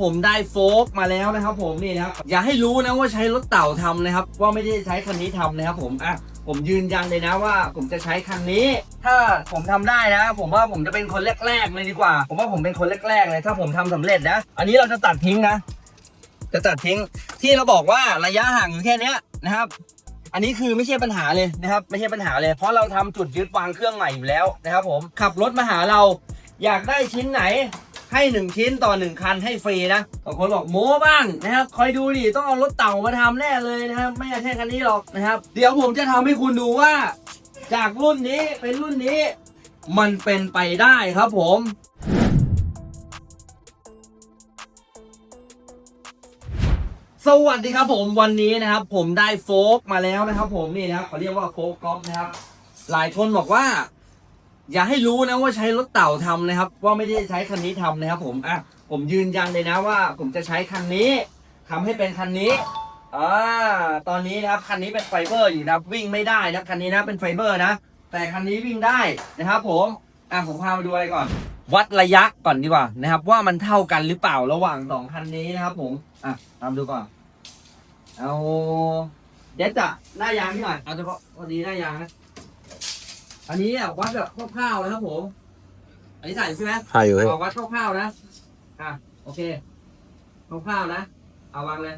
ผมได้โฟกมาแล้วนะครับ ผมนี่นะครับอย่าให้รู้นะว่าใช้รถเต่าทำนะครับ ว่าไม่ได้ใช้คันนี้ทำนะครับผมอะผมยืนยันเลยนะว่า ผมจะใช้คันนี้ ถ้าผมทำได้นะ ผมว่าผมจะเป็นคนแรกๆเลยดีกว่า ผมว่าผมเป็นคนแรกๆเลย ถ้าผมทำสำเร็จนะ อันนี้เราจะตัดทิ้งนะ จะตัดทิ้งที่เราบอกว่าระยะห่างอยู่แค่นี้นะครับ อันนี้คือไม่ใช่ปัญหาเลยนะครับ ไม่ใช่ปัญหาเลย เพราะเราทำจุดยึดวางเครื่องใหม่อยู่แล้วนะครับ ผมขับรถมาหาเราอยากได้ชิ้นไหน ให้หนึ่งชิ้นต่อหนึ่งคันให้ฟรีนะบางคนบอกโม้บ้างนะครับคอยดูดิต้องเอารถเต่ามาทำแน่เลยนะครับไม่ใช่คันนี้หรอกนะครับเดี๋ยวผมจะทำให้คุณดูว่า จากรุ่นนี้เป็นรุ่นนี้ มันเป็นไปได้ครับผมสวัสดีครับผมวันนี้นะครับ ผมได้โฟกมาแล้วนะครับ ผมนี่นะครับเขาเรียกว่าโฟกกอฟนะครับ หลายคนบอกว่า อย่าให้รู้นะว่าใช้รถเต่าทำนะครับ ว่าไม่ได้ใช้คันนี้ทำนะครับ ผมอะผมยืนยันเลยนะว่า ผมจะใช้คันนี้ทำให้เป็นคันนี้อ่าตอนนี้นะครับคันนี้เป็นไฟเบอร์อยู่นะครับวิ่งไม่ได้นะคันนี้นะเป็นไฟเบอร์นะแต่คันนี้วิ่งได้นะครับ ผมอะผมพามาดูอะไรก่อน วัดระยะก่อนดีกว่านะครับ ว่ามันเท่ากันหรือเปล่าระหว่างสองคันนี้นะครับ ผมอะตามดูก่อนเอาเดี๋ยวจะหน้ายางนิดหน่อยเอาเฉพาะพอดีหน้ายางนะ อันนี้เนี่ยวัดแบบคร่าวๆนะครับผม อันนี้ใส่ใช่ไหมถ่ายอยู่เฮ้ยเอาวัดคร่าวๆนะอะโอเคคร่าวๆนะเอาวางเลย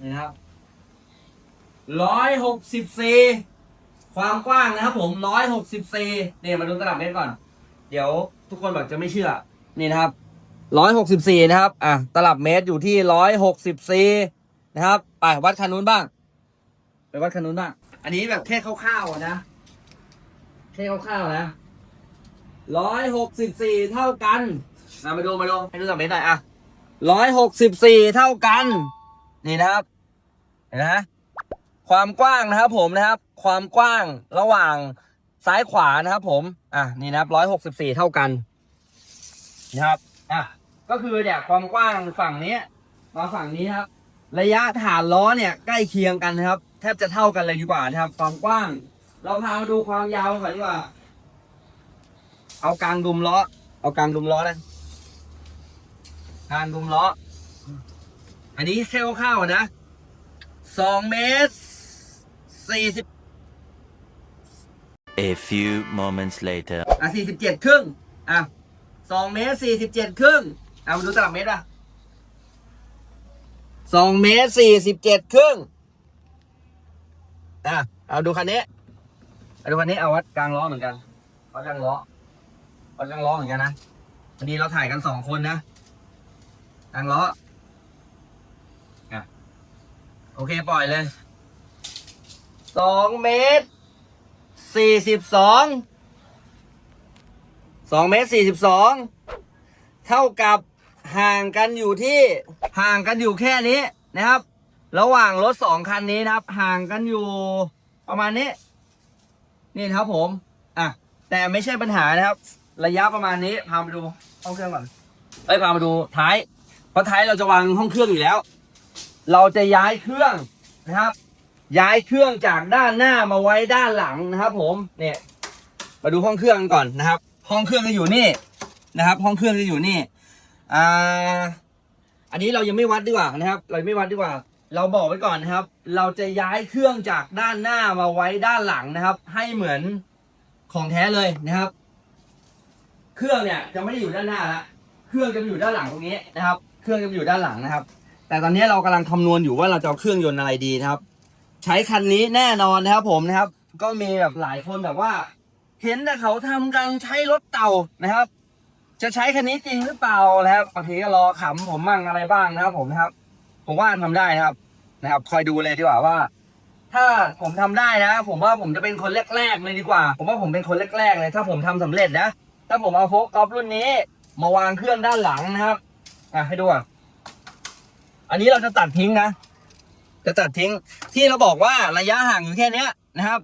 นี่นะครับร้อยหกสิบซีความกว้างนะครับผมร้อยหกสิบซีเนี่ยมาดูตลับเมตรก่อน เดี๋ยวทุกคนแบบจะไม่เชื่อ นี่นะครับร้อยหกสิบสี่นะครับ อะ ตลับเมตรอยู่ที่ร้อยหกสิบซีนะครับ ไปวัดคันนู้นบ้าง ไปวัดคันนู้นบ้าง อันนี้แบบแค่คร่าวๆอะนะ แค่คร่าวๆนะร้อยหกสิบสี่เท่ากันมามาดูมาดูให้ดูตลับเมตรหน่อยอะร้อยหกสิบสี่เท่ากัน นี่นะครับเห็นไหมความกว้างนะครับ ผมนะครับ ความกว้างระหว่างซ้ายขวานะครับผม อะ นี่นะครับร้อยหกสิบสี่เท่ากัน นะครับ อะ ก็คือเนี่ยความกว้างฝั่งนี้มาฝั่งนี้ครับ ระยะฐานล้อเนี่ย ใกล้เคียงกันนะครับ แทบจะเท่ากันเลยดีกว่านะครับ ความกว้าง เราพามาดูความยาวก่อนดีกว่า เอากลางดุมล้อ เอากลางดุมล้อนะกลางดุมล้อ อันนี้แค่คร่าวๆนะสองเมตรสี่สิบ A few moments later. อะสี่สิบเจ็ดครึ่งอะสองเมตรสี่สิบเจ็ดครึ่งเอามาดูตลับเมตรอะสองเมตรสี่สิบเจ็ดครึ่ง อะเอาดูคันนี้เอาดูคันนี้เอาวัดกลางล้อเหมือนกันวัดกลางล้อวัดกลางล้อเหมือนกันนะวันนี้เราถ่ายกันสองคนนะกลางล้ออะโอเคปล่อยเลยสองเมตรสี่สิบสองสองเมตรสี่สิบสองเท่ากับห่างกันอยู่ที่ห่างกันอยู่แค่นี้นะครับ ระหว่างรถสองคันนี้นะครับ ห่างกันอยู่ ประมาณนี้ นี่ครับผม อะ แต่ไม่ใช่ปัญหานะครับ ระยะประมาณนี้ พามาดูห้องเครื่องก่อนเอ้ยพามาดูท้าย เพราะท้ายเราจะวางห้องเครื่องอยู่แล้ว เราจะย้ายเครื่องนะครับ ย้ายเครื่องจากด้านหน้ามาไว้ด้านหลังนะครับ ผม เนี่ย มาดูห้องเครื่องกันก่อนนะครับ ห้องเครื่องจะอยู่นี่นะครับ ห้องเครื่องจะอยู่นี่ อ่า อันนี้เรายังไม่วัดดีกว่านะครับ เราไม่วัดดีกว่า เราบอกไว้ก่อนนะครับ เราจะย้ายเครื่องจากด้านหน้ามาไว้ด้านหลังนะครับ ให้เหมือนของแท้เลยนะครับ เครื่องเนี่ยจะไม่ได้อยู่ด้านหน้าละเครื่องจะอยู่ด้านหลังตรงนี้นะครับ เครื่องจะอยู่ด้านหลังนะครับ แต่ตอนนี้เรากำลังคำนวณอยู่ว่าเราจะเอาเครื่องยนต์อะไรดีนะครับ ใช้คันนี้แน่นอนนะครับ ผมนะครับ ก็มีแบบหลายคนแบบว่า เห็นแต่เขาทำกันใช้รถเต่านะครับ จะใช้คันนี้จริงหรือเปล่านะครับบางทีก็รอขำผมมั่งอะไรบ้างนะครับ ผมนะครับ ผมว่าทำได้นะครับ นะครับ คอยดูเลยดีกว่าว่า ถ้าผมทำได้นะ ผมว่าผมจะเป็นคนแรกๆเลยดีกว่า ผมว่าผมเป็นคนแรกๆเลย ถ้าผมทำสำเร็จนะ ถ้าผมเอาโฟกกอฟรุ่นนี้ มาวางเครื่องด้านหลังนะครับ อะให้ดูอะอันนี้เราจะตัดทิ้งนะ จะตัดทิ้ง ที่เราบอกว่าระยะห่างอยู่แค่เนี้ยนะครับ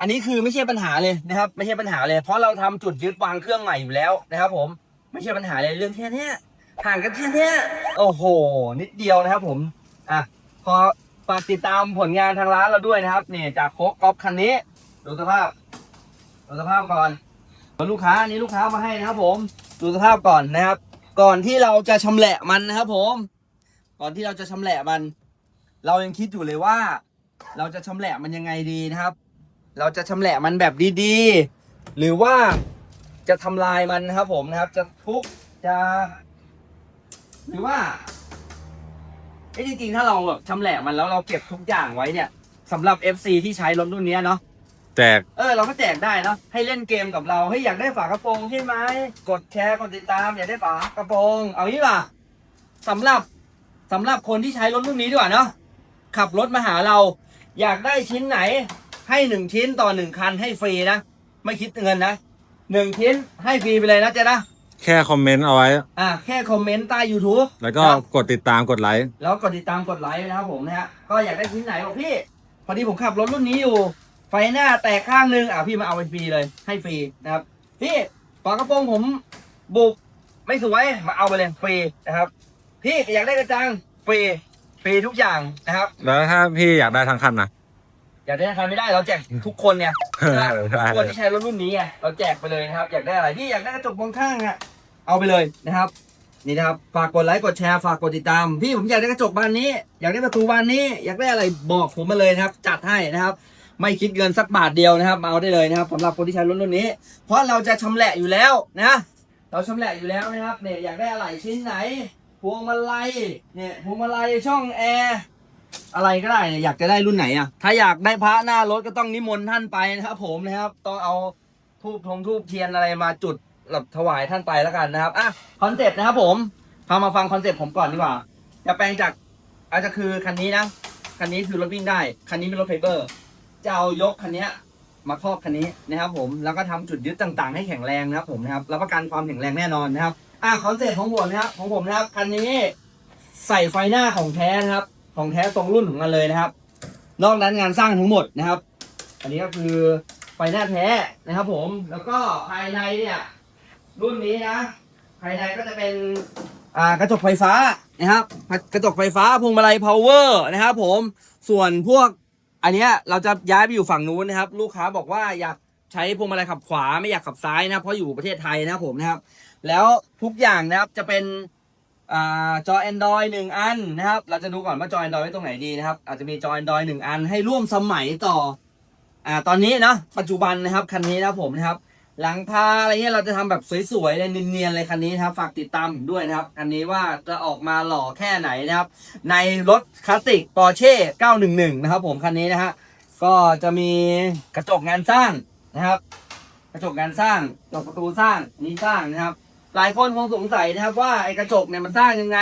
อันนี้คือไม่ใช่ปัญหาเลยนะครับ ไม่ใช่ปัญหาเลย เพราะเราทำจุดยึดวางเครื่องใหม่อยู่แล้วนะครับ ผม ไม่ใช่ปัญหาเลยเรื่องแค่เนี้ย ห่างกันแค่เนี้ยโอ้โห นิดเดียวนะครับผมอะพอฝากติดตามผลงานทางร้านเราด้วยนะครับนี่จากโคกกอล์ฟคันนี้ดูสภาพดูสภาพก่อนลูกค้านี้ลูกค้ามาให้นะครับผมดูสภาพก่อนนะครับ ก่อนที่เราจะชำแหละมันนะครับผม ก่อนที่เราจะชำแหละมัน เรายังคิดอยู่เลยว่า เราจะชำแหละมันยังไงดีนะครับ เราจะชำแหละมันแบบดีๆ หรือว่าจะทำลายมันนะครับผมนะครับ จะทุบจะ หรือว่าไอ้ยจริงๆ ถ้าเราแบบชำแหละมันแล้วเราเก็บทุกอย่างไว้เนี่ยสำหรับ FC ที่ใช้รถรุ่นเนี้ยเนาะ แจก เออเราก็แจกได้เนาะให้เล่นเกมกับเราให้ยอยากได้ฝากระโปรงใช่ไหมกดแชร์กดติดตามอยากได้ฝากระโปรงเอางี้ป่ะสำหรับสำหรับคนที่ใช้รถรุ่นนี้ดีกว่าเนาะขับรถมาหาเรา อยากได้ชิ้นไหน ให้หนึ่งชิ้นต่อหนึ่งคันให้ฟรีนะไม่คิดเงินนะหนึ่งชิ้นให้ฟรีไปเลยนะเจ๊นะ แค่คอมเมนต์เอาไว้ อะแค่คอมเมนต์ใต้ YouTube แล้วก็ครับกดติดตามกดไลค์ แล้วกดติดตามกดไลค์นะครับผมนะฮะก็อยากได้ชิ้นไหนบอกพี่ พอดีผมขับรถรุ่นนี้อยู่ ไฟหน้าแตกข้างหนึงอะพี่มาเอาไปฟรีเลย ให้ฟรีนะครับ พี่ฝากระโปรงผมบุกไม่สวยมาเอาไปเลยฟรีนะครับ พี่อยากได้กระจังฟรีฟรีทุกอย่างนะครับ แล้วถ้าพี่อยากได้ทั้งคันนะ อยากได้ใครไม่ได้เราแจกทุกคนเนี่ยได้ทุกคนที่ใช้รถรุ่นนี้ไงเราแจกไปเลยนะครับ อยากได้อะไรพี่อยากได้กระจกมองข้างอะ เอาไปเลยนะครับ นี่นะครับฝากกดไลค์กดแชร์ฝากกดติดตามพี่ผมอยากได้กระจกบานนี้ อยากได้ประตูบานนี้ อยากได้อะไรบอกผมมาเลยนะครับ จัดให้นะครับ ไม่คิดเงินสักบาทเดียวนะครับมาเอาได้เลยนะครับสำหรับคนที่ใช้รถรุ่นนี้ เพราะเราจะชำแหละอยู่แล้วนะเราชำแหละอยู่แล้วนะครับเนี่ยอยากได้อะไรชิ้นไหนพวงมาลัยเนี่ยพวงมาลัยช่องแอร์อะไรก็ได้เนี่ยอยากจะได้รุ่นไหนอะถ้าอยากได้พระหน้ารถก็ต้องนิมนต์ท่านไปนะครับ ผมนะครับ ต้องเอาทูบทงทูบเทียนอะไรมาจุด แบบถวายท่านไปแล้วกันนะครับอะคอนเซ็ปต์นะครับผมพามาฟังคอนเซ็ปต์ผมก่อนดีกว่าจะแปลงจากอาจจะคือคันนี้นะคันนี้คือรถวิ่งได้ คันนี้เป็นรถเพเปอร์ จะเอายกคันนี้มาครอบคันนี้นะครับผม แล้วก็ทำจุดยึดต่างๆ ให้แข็งแรงนะครับผมนะครับ รับประกันความแข็งแรงแน่นอนนะครับ อะคอนเซ็ปต์ของผมนะครับ ของผมนะครับ คันนี้ใส่ไฟหน้าของแท้นะครับ ของแท้ตรงรุ่นของมันเลยนะครับ นอกนั้นงานสร้างทั้งหมดนะครับ อันนี้ก็คือไฟหน้าแท้นะครับ ผม แล้วก็ภายในเนี่ย รุ่นนี้นะภายในก็จะเป็นอ่ากระจกไฟฟ้านะครับกระจกไฟฟ้าพวงมาลัยพาวเวอร์นะครับผมส่วนพวกอันเนี้ยเราจะย้ายไปอยู่ฝั่งนู้นนะครับ ลูกค้าบอกว่าอยากใช้พวงมาลัยขับขวาไม่อยากขับซ้ายนะเพราะอยู่ประเทศไทยนะครับผมนะครับ แล้วทุกอย่างนะครับจะเป็นอ่าจอ Android หนึ่งอันนะครับ เราจะดูก่อนว่าจอ Android ไว้ตรงไหนดีนะครับ อาจจะมีจอ Android หนึ่งอันให้ร่วมสมัยต่ออ่าตอนนี้เนาะปัจจุบันนะครับคันนี้นะผมนะครับ หลังคาอะไรเงี้ยเราจะทำแบบสวยๆเลยเนียนๆเลยคันนี้นะครับ ฝากติดตามด้วยนะครับคันนี้ว่าจะออกมาหล่อแค่ไหนนะครับ ในรถคลาสสิกปอร์เช่911 นะครับ ผมคันนี้นะฮะก็จะมีกระจกงานสร้างนะครับ กระจกงานสร้างกระจกประตูสร้างนนี้สร้างนะครับ หลายคนคงสงสัยนะครับ ว่าไอ้กระจกเนี่ยมันสร้างยังไง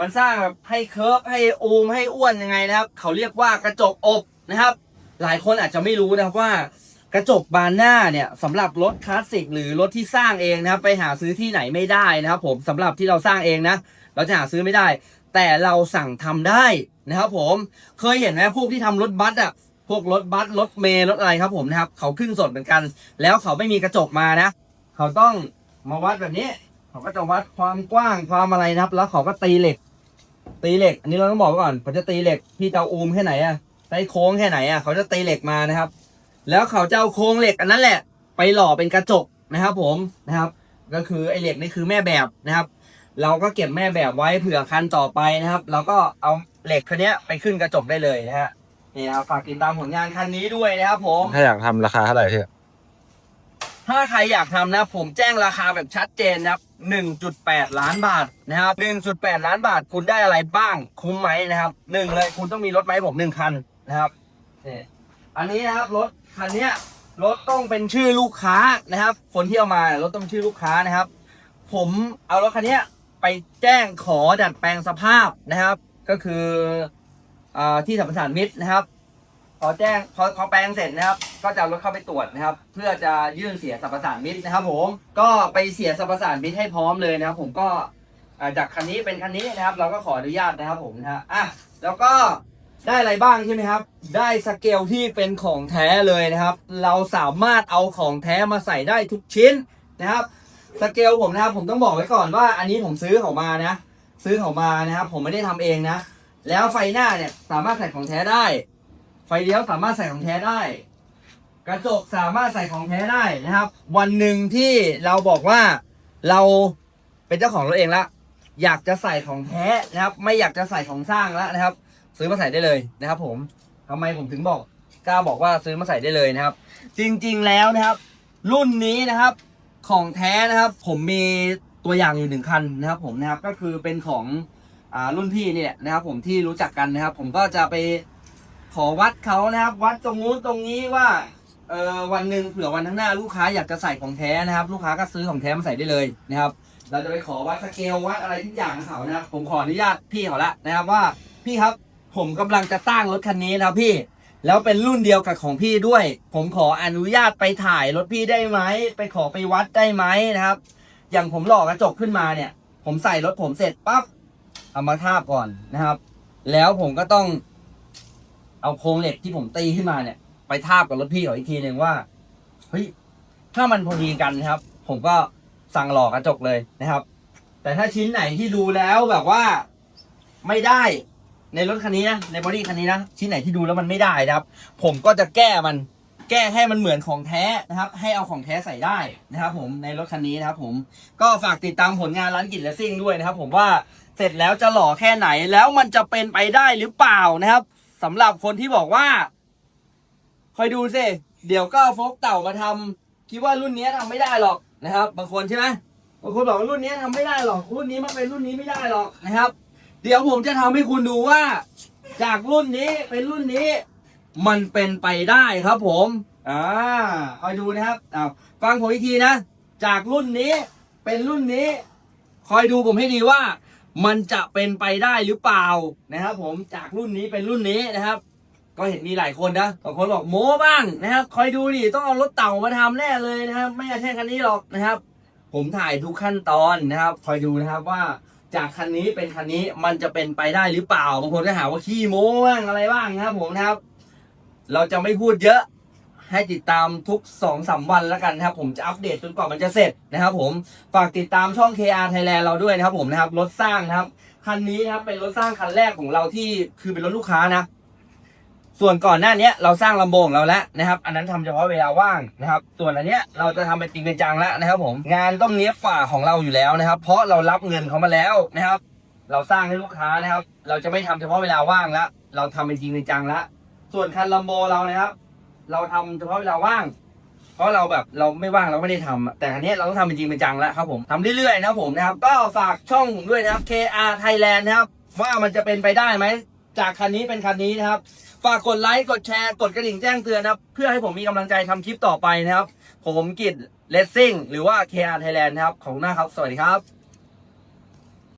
มันสร้างแบบให้เคิร์ฟให้อูมให้อ้วนยังไงนะครับ เขาเรียกว่ากระจกอบนะครับ หลายคนอาจจะไม่รู้นะครับว่า กระจกบานหน้าเนี่ยสำหรับรถคลาสสิกหรือรถที่สร้างเองนะครับ ไปหาซื้อที่ไหนไม่ได้นะครับ ผมสำหรับที่เราสร้างเองนะ เราจะหาซื้อไม่ได้ แต่เราสั่งทำได้นะครับผมเคยเห็นไหมพวกที่ทำรถบัสอะพวกรถบัสรถเมล์รถอะไรครับผมนะครับ เขาขึ้นสดเหมือนกัน แล้วเขาไม่มีกระจกมานะ เขาต้องมาวัดแบบนี้ เขาก็จะวัดความกว้างความอะไรนะครับ แล้วเขาก็ตีเหล็ก ตีเหล็ก อันนี้เราต้องบอกก่อนเขาจะตีเหล็กพี่จะเอาอูมแค่ไหนอะใช้โค้งแค่ไหนอะเขาจะตีเหล็กมานะครับ แล้วเขาจะเอาโครงเหล็กอันนั้นแหละ ไปหล่อเป็นกระจกนะครับ ผมนะครับ ก็คือไอ้เหล็กนี่คือแม่แบบนะครับ เราก็เก็บแม่แบบไว้เผื่อคันต่อไปนะครับ เราก็เอาเหล็กคันนี้ยไปขึ้นกระจกได้เลยนะฮะนี่นะครับฝากติดตามผลงานคันนี้ด้วยนะครับผม ถ้าอยากทำราคาเท่าไหร่พี่ถ้าใครอยากทำนะผมแจ้งราคาแบบชัดเจนนะครับ 1.8 ล้านบาทนะครับ 1.8 ล้านบาทคุณได้อะไรบ้างคุ้มไหมนะครับหนึ่งเลยคุณต้องมีรถไหมาให้ผมหนึ่งคันนะครับนี่อันนี้นะครับรถ คันเนี้ยรถต้องเป็นชื่อลูกค้านะครับคนที่เอามารถต้องเป็นชื่อลูกค้านะครับ ผมเอารถคันเนี้ยไปแจ้งขอดัดแปลงสภาพนะครับ ก็คืออที่สัมปทานมิตรนะครับพอแจ้งพอพอแปลงเสร็จนะครับ ก็จะรถเข้าไปตรวจนะครับ เพื่อจะยื่นเสียสรรพสานมิตรนะครับ ผมก็ไปเสียสรรพสานมิตรให้พร้อมเลยนะครับ ผมก็จากคันนี้เป็นคันนี้นะครับ เราก็ขออนุญาตนะครับ ผมนะฮะอะแล้วก็ ได้อะไรบ้างใช่ไหมครับ ได้สเกลที่เป็นของแท้เลยนะครับ เราสามารถเอาของแท้มาใส่ได้ทุกชิ้นนะครับ สเกลผมนะครับผมต้องบอกไว้ก่อนว่า อันนี้ผมซื้อเขามานะ ซื้อเขามานะครับ ผมไม่ได้ทำเองนะ แล้วไฟหน้าเนี่ยสามารถใส่ของแท้ได้ ไฟเลี้ยวสามารถใส่ของแท้ได้ กระจกสามารถใส่ของแท้ได้นะครับ วันหนึ่งที่เราบอกว่าเราเป็นเจ้าของรถเองละอยากจะใส่ของแท้นะครับ ไม่อยากจะใส่ของสร้างแล้วนะครับ ซื้อมาใส่ได้เลยนะครับผมทำไมผมถึงบอกกล้าบอกว่าซื้อมาใส่ได้เลยนะครับ จริงๆแล้วนะครับ รุ่นนี้นะครับของแท้นะครับ ผมมีตัวอย่างอยู่หนึ่งคันนะครับผมนะครับก็คือเป็นของอ่ารุ่นพี่นี่แหละนะครับ ผมที่รู้จักกันนะครับ ผมก็จะไปขอวัดเขานะครับ วัดตรงนู้นตรงนี้ว่าเออวันหนึ่งเผื่อวันข้างหน้าลูกค้าอยากจะใส่ของแท้นะครับ ลูกค้าก็ซื้อของแท้มาใส่ได้เลยนะครับ เราจะไปขอวัดสเกลวัดอะไรทุกอย่างของเขานะครับ ผมขออนุญาตพี่เขาละนะครับว่าพี่ครับ ผมกำลังจะตั้งรถคันนี้นะครับพี่ แล้วเป็นรุ่นเดียวกับของพี่ด้วย ผมขออนุญาตไปถ่ายรถพี่ได้ไหมไปขอไปวัดได้ไหมนะครับ อย่างผมหลอกกระจกขึ้นมาเนี่ย ผมใส่รถผมเสร็จปั๊บเอามาทาบก่อนนะครับ แล้วผมก็ต้อง เอาโครงเหล็กที่ผมตีขึ้นมาเนี่ย ไปทาบกับรถพี่เขาอีกทีหนึ่งว่าเฮ้ยถ้ามันพอดีกันนะครับ ผมก็สั่งหลอกกระจกเลยนะครับ แต่ถ้าชิ้นไหนที่ดูแล้วแบบว่าไม่ได้ ในรถคันนี้นะในบอดี้คันนี้นะชิ้นไหนที่ดูแล้วมันไม่ได้นะครับ ผมก็จะแก้มันแก้ให้มันเหมือนของแท้นะครับ ให้เอาของแท้ใส่ได้นะครับ ผมในรถคันนี้นะครับ ผมก็ฝากติดตามผลงานร้านกิจและซิ่งด้วยนะครับ ผมว่าเสร็จแล้วจะหล่อแค่ไหนแล้วมันจะเป็นไปได้หรือเปล่านะครับสำหรับคนที่บอกว่าคอยดูสิเดี๋ยวก็โฟกเต่ามาทำคิดว่ารุ่นนี้ทำไม่ได้หรอกนะครับ บางคนใช่ไหมบางคนบอกว่ารุ่นนี้ทำไม่ได้หรอกรุ่นนี้มันเป็นรุ่นนี้ไม่ได้หรอกนะครับ เดี๋ยวผมจะทำให้คุณดูว่า จากรุ่นนี้เป็นรุ่นนี้ มันเป็นไปได้ครับผม อ่าคอยดูนะครับอ้าวฟังผมอีกทีนะ จากรุ่นนี้เป็นรุ่นนี้ คอยดูผมให้ดีว่า มันจะเป็นไปได้หรือเปล่านะครับ ผมจากรุ่นนี้เป็นรุ่นนี้นะครับ ก็เห็นมีหลายคนนะบางคนบอกโม้บ้างนะครับ คอยดูดิต้องเอารถเต่ามาทำแน่เลยนะครับ ไม่ใช่คันนี้หรอกนะครับ ผมถ่ายทุกขั้นตอนนะครับ คอยดูนะครับว่า จากคันนี้เป็นคันนี้มันจะเป็นไปได้หรือเปล่าบางคนก็หาว่าขี้โม้บ้างอะไรบ้างนะครับผมนะครับ เราจะไม่พูดเยอะให้ติดตามทุก2อสวันแล้วกันนะครับ ผมจะอัปเดตจนกว่ามันจะเสร็จนะครับ ผมฝากติดตามช่อง KR Thailand เราด้วยนะครับ ผมนะครับรถสร้างนะครับคันนี้นะครับเป็นรถสร้างคันแรกของเราที่คือเป็นรถลูกค้านะ ส่วนก่อนหน้านี้เราสร้างลำโพงเราแล้วนะครับ อันนั้นทำเฉพาะเวลาว่างนะครับ ส่วนอันเนี้ยเราจะทำเป็นจริงเป็นจังแล้วนะครับ ผมงานต้องเนี้ยฝ่าของเราอยู่แล้วนะครับ เพราะเรารับเงินเขามาแล้วนะครับ เราสร้างให้ลูกค้านะครับ เราจะไม่ทำเฉพาะเวลาว่างแล้วเราทำเป็นจริงเป็นจังแล้วส่วนคันลำโบเรานะครับ เราทำเฉพาะเวลาว่าง เพราะเราแบบเราไม่ว่างเราไม่ได้ทำอะแต่อันนี้เราต้องทำเป็นจริงเป็นจังแล้วครับผมทำเรื่อยๆนะครับผมนะครับ ก็ฝากช่องผมด้วยนะครับ KR Thailand นะครับว่ามันจะเป็นไปได้ไหมจากคันนี้เป็นคันนี้นะครับ ฝากกดไลค์กดแชร์กดกระดิ่งแจ้งเตือนนะครับ เพื่อให้ผมมีกำลังใจทำคลิปต่อไปนะครับ ผมกิจเลสซิ่งหรือว่า KR Thailand นะครับ ของหน้าครับ สวัสดีครับ